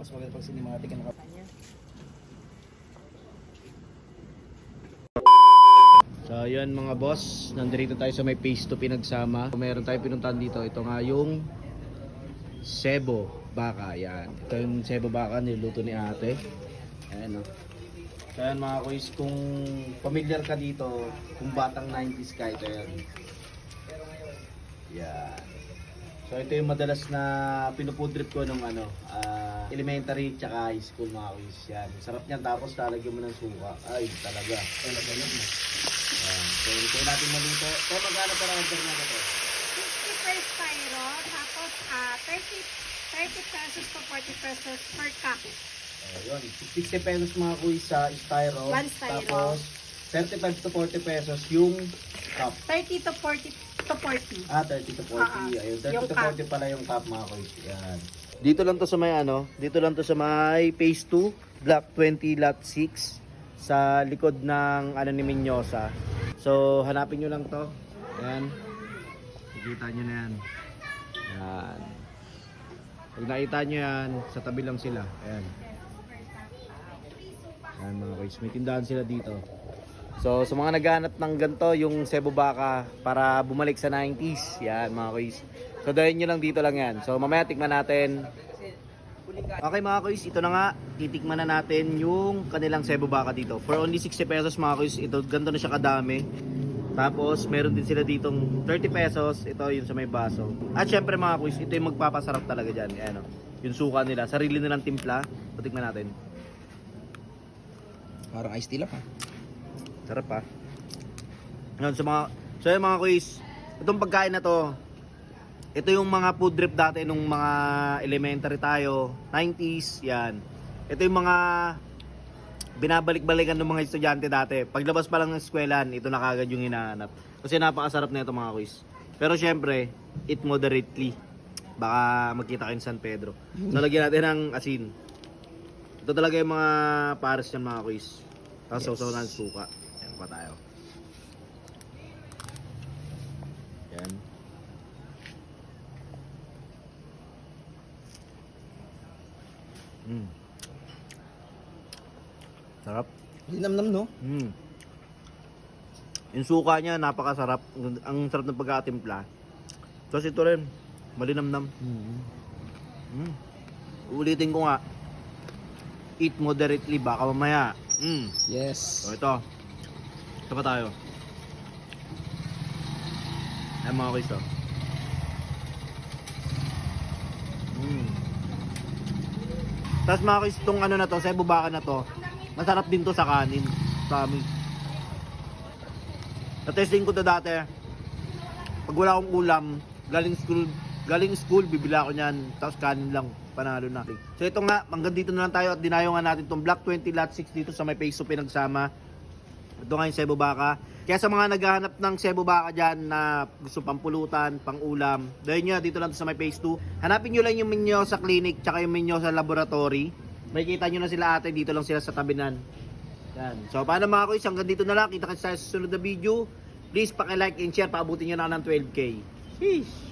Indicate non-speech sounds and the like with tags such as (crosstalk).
mas maganda pag cinematic ang naka... So yun mga boss, nandito tayo sa may phase 2 pinagsama. Meron tayo pinuntahan dito. Ito nga yung Sebo Baka. Yan. Ito yung Sebo Baka niluto ni ate. Ayan o. So yan mga kuys, kung familiar ka dito, kung batang 90s ka, ito yan. Yan. So ito yung madalas na pinufood trip ko nung ano, ah, elementary tsaka high school mga kuys. Yan. Sarap niyan tapos lalagyan mo ng suka. Ay, talaga. Talaga yan. Yan. So ito natin maluto. So magkano para order na ito? 50 per styro, tapos ah 30, 30 pesos to 40 pesos per cup. Ayun, 60 pesos mga kuys sa styro. One styro. Tapos 35 to 40 pesos yung cup. 30 to 40 to 40. Ah, 30 to 40. Ah, Ayun, 30 yung to cup. 40 pala yung cup mga kuys. Yan. Dito lang to sa may ano, dito lang to sa may phase 2, block 20 lot 6 sa likod ng ano ni Minyosa. So, hanapin nyo lang to. Ayan. Nakikita nyo na yan. Yan. Pag nakita nyo yan, sa tabi lang sila. Ayan. Ayan mga kuys, may tindahan sila dito. So, sa mga naghahanap ng ganito, yung Cebu Baka para bumalik sa 90s. Yan mga kuys. So, dahil nyo lang dito lang yan. So, mamaya tikman natin. Okay mga kuys, ito na nga. Titikman na natin yung kanilang Cebu Baka dito. For only 60 pesos mga kuys, ito ganito na siya kadami. Tapos, meron din sila ditong 30 pesos. Ito yung sa may baso. At syempre mga kuys, ito yung magpapasarap talaga dyan. Ayan o. Yung suka nila. Sarili nilang timpla. Patikman natin. Parang iced tea lang ha. Sarap pa. Yan, sa mga, so yung mga quiz, itong pagkain na to, ito yung mga food trip dati nung mga elementary tayo, 90s, yan. Ito yung mga binabalik-balikan ng mga estudyante dati. Paglabas pa lang ng eskwelahan, ito na kagad yung hinahanap. Kasi napakasarap na ito mga quiz. Pero syempre, eat moderately. Baka magkita kayo sa San Pedro. (laughs) So lagyan natin ng asin. Ito talaga yung mga pares ng mga quiz. Tapos Yes. sausaw ng suka. Pa tayo. Yan. Mm. Sarap. Linamnam no? Mm. Yung suka niya napakasarap. Ang sarap ng pagkatimpla. Tapos ito rin, malinamnam. Mm. Ulitin ko nga. Eat moderately baka mamaya. Mm. Yes. So ito. Ito pa tayo. Ayan mga kids oh. Mm. Tapos mga kids, itong ano na to, sa bubaka na to, masarap din to sa kanin. Sa amin. Na-testing ko to dati. Pag wala akong ulam, galing school, galing school, bibila ako niyan. Tapos kanin lang, panalo na. So ito nga, hanggang dito na lang tayo at dinayo nga natin tong Block 20 Lot 6 dito sa may Peso pinagsama. Ito nga yung Cebu Baka. Kaya sa mga naghahanap ng Cebu Baka dyan na gusto pampulutan, pang ulam, dahil nyo dito lang sa may Phase 2. Hanapin nyo lang yung menu sa clinic tsaka yung menu sa laboratory. Makikita nyo na sila ate, dito lang sila sa tabinan. Yan. So paano mga kuys, hanggang dito na lang. Kita kasi sa susunod na video. Please paki-like and share, paabutin nyo na ng 12k. Sheesh!